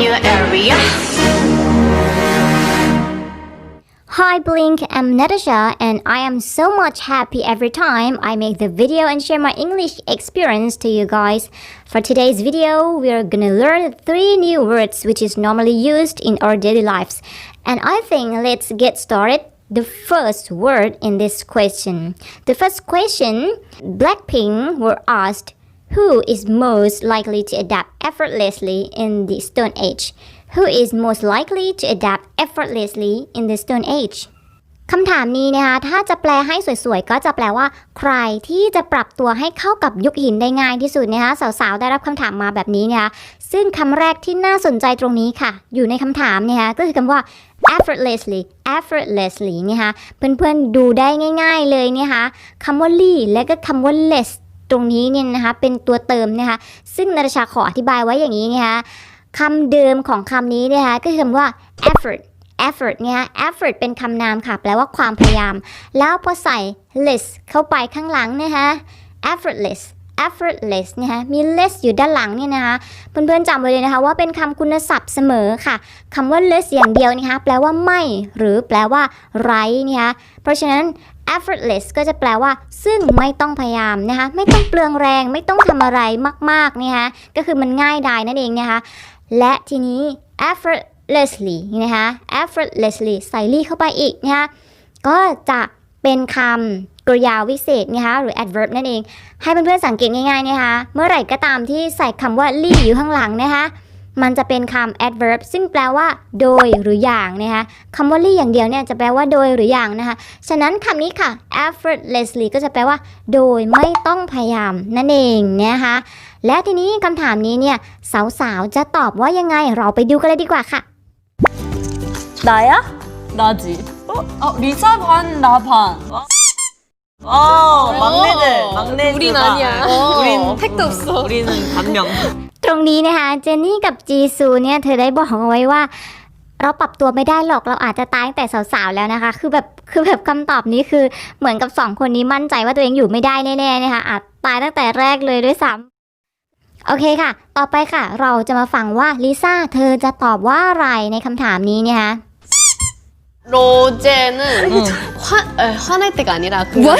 your area. Hi Blink, I'm Natasha and I am so much happy every time I make the video and share my English experience to you guys. For today's video, we are gonna learn three new words which is normally used in our daily lives. And I think let's get started. The first word in this question. The first question, Blackpink were asked who is most likely to adapt effortlessly in the Stone Age? Who is most likely to adapt effortlessly in the Stone Age? คำถามนี้นะคะถ้าจะแปลให้สวยๆ ก็จะแปลว่า ใครที่จะปรับตัวให้เข้ากับยุคหินได้ง่ายที่สุดนะคะสาวๆ ได้รับคำถามมาแบบนี้นะคะซึ่งคำแรกที่น่าสนใจตรงนี้ค่ะ อยู่ในคำถามเนี่ยคะก็คือคำว่า effortlessly effortlessly นะคะเพื่อนๆ ดูได้ง่าย ๆ เลยนะคะคำว่า ly และก็คำว่า less ตรงนี้เนี่ยนะคะเป็นตัวเติมนะคะซึ่งนาตาชาขออธิบายไว้อย่างนี้นะคะคำเดิมของคำนี้นะคะก็คือคำว่า effort effort เนี่ย effort เป็นคำนามค่ะ แปลว่าความพยายาม แล้วพอใส่ less เข้าไปข้างหลังนะคะ effortless effortless นะคะมี less อยู่ด้านหลังเนี่ยนะคะ เพื่อนๆจำไว้เลยนะคะ ว่าเป็นคำคุณศัพท์เสมอค่ะคำว่า less อย่างเดียวนะคะ แปลว่าไม่ หรือแปลว่าไร้นะคะเพราะฉะนั้น effortless ก็จะแปลว่า ซึ่งไม่ต้องพยายามนะคะ ไม่ต้องเปลืองแรง ไม่ต้องทำอะไรมากๆนะคะก็คือมันง่ายดายนั่นเองนะคะ และทีนี้ effortlessly นะคะ effortlessly ใส่ลี่เข้าไปอีกนะคะก็จะเป็นคำกริยาวิเศษนะคะหรือ adverb นั่นเอง ให้เพื่อนๆสังเกตง่ายๆนะคะ เมื่อไหร่ก็ตามที่ใส่คำว่า ly อยู่ข้างหลังนะคะ มันจะเป็นคำ adverb ซึ่งแปลว่า โดยหรืออย่างนะคะคำว่า ly อย่างเดียวเนี่ยจะแปลว่าโดยหรืออย่างนะคะ ฉะนั้นคำนี้ค่ะ effortlessly ก็จะแปลว่า โดยไม่ต้องพยายามนั่นเองนะคะ และทีนี้คำถามนี้เนี่ยสาวๆ จะตอบว่ายังไง เราไปดูกันเลยดีกว่าค่ะ 나야? 나지. 어? 어 리사 반, 나 반. 어, 막내들, 막내들. 우린 아니야. 우린 택도 없어. 우리는 반명. ตรงนี้นะคะเจนนี่กับจีซูเนี่ยเธอได้บอกเอาไว้ว่า เราปรับตัวไม่ได้หรอกเราอาจจะตายตั้งแต่สาวๆแล้วนะคะ คือแบบคือแบบคำตอบนี้คือเหมือนกับสองคนนี้มั่นใจว่าตัวเองอยู่ไม่ได้แน่ๆนะคะอาจตายตั้งแต่แรกเลยด้วยซ้ำโอเคค่ะ ต่อไปค่ะ เราจะมาฟังว่าลิซ่าเธอจะตอบว่าอะไรในคำถามนี้เนี่ยคะ 로제는 화, 에, 화날 때가 아니라 그냥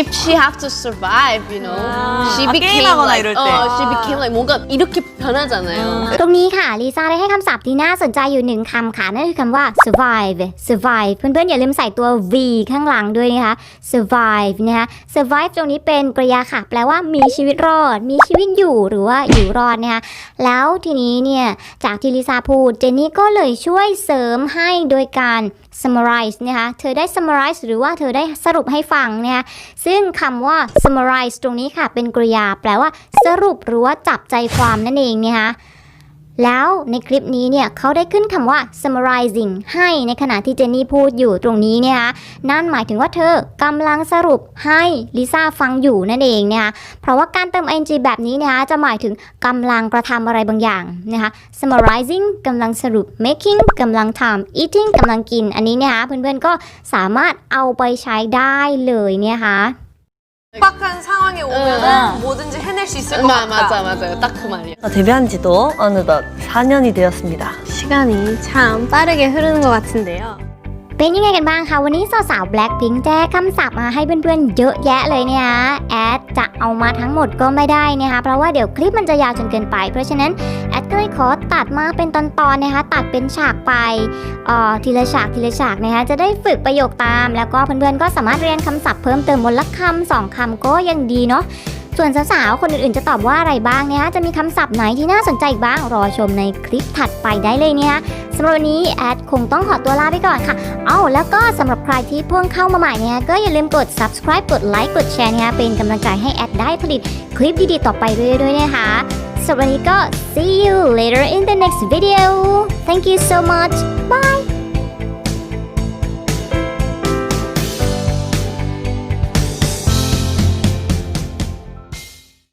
If she have to survive, you know, 아, she 아, became 게임하거나 like, 이럴 때. 어, she became like 뭔가 이렇게 변하잖아요. ตรงนี้ค่ะลิซ่าได้ให้คำศัพท์ที่น่าสนใจอยู่หนึ่งคำค่ะ นั่นคือคำว่า survive survive เพื่อนๆอย่าลืมใส่ตัว v ข้างหลังด้วยนะคะ survive นะคะ survive ตรงนี้เป็นกริยาค่ะ แปลว่ามีชีวิตรอด มีชีวิตอยู่หรือว่าอยู่รอดนะคะแล้วทีนี้เนี่ย จากที่ลิซ่าพูด เจนนี่ก็เลยช่วยเสริมให้โดยการ summarize นะคะเธอได้ summarize หรือว่าเธอได้สรุปให้ฟังนะคะซึ่งคำว่า summarize ตรงนี้ค่ะ เป็นกริยา แปลว่าสรุปหรือว่าจับใจความนั่นเองนะคะ แล้วในคลิปนี้เนี่ยเขาได้ขึ้นคำว่า summarizing ให้ในขณะที่เจนนี่พูดอยู่ตรงนี้เนี่ยคะนั่นหมายถึงว่าเธอกำลังสรุปให้ลิซ่าฟังอยู่นั่นเองนะคะเพราะว่าการเติม ing แบบนี้นะคะจะหมายถึงกำลังกระทำอะไรบางอย่างนะคะ summarizing กำลังสรุป making กำลังทำ eating กำลังกิน อันนี้นะคะเพื่อนๆก็สามารถเอาไปใช้ได้เลยเนี่ยค่ะ 급박한 상황에 오면은 응. 뭐든지 해낼 수 있을 것 마, 같다. 맞아, 맞아요. 딱 그 말이야. 데뷔한 지도 어느덧 4년이 되었습니다. 시간이 참 빠르게 흐르는 것 같은데요. เป็นยังไงกันบ้างคะวันนี้สาวๆ Blackpink แจ้คำศัพท์มาให้เพื่อนๆ เยอะแยะเลยเนี่ยแอดจะเอามาทั้งหมดก็ไม่ได้นะคะเพราะว่าเดี๋ยวคลิปมันจะยาวจนเกินไป เพราะฉะนั้น ก็เลยขอตัดมาเป็นตอนๆนะคะตัดเป็นฉากไปอ่อทีละฉากทีละฉากนะคะจะได้ฝึกประโยคตาม แล้วก็เพื่อนๆก็สามารถเรียนคำศัพท์เพิ่มเติมวนละคำสองคำก็ยังดีเนาะส่วนสาวๆคนอื่นๆจะตอบว่าอะไรบ้างนะคะจะมีคำศัพท์ไหนที่น่าสนใจอีกบ้างรอชมในคลิปถัดไปได้เลยเนี่ยสำหรับวันนี้แอดคงต้องขอตัวลาไปก่อนค่ะ เอาแล้วก็สำหรับใครที่เพิ่งเข้ามาใหม่เนี่ยก็อย่าลืมกด subscribe กดไลค์กดแชร์นะคะเป็นกำลังใจให้แอดได้ผลิตคลิปดีๆต่อไปเรื่อยๆด้วยนะคะ สำหรับวันนี้ก็ see you later in the next video thank you so much bye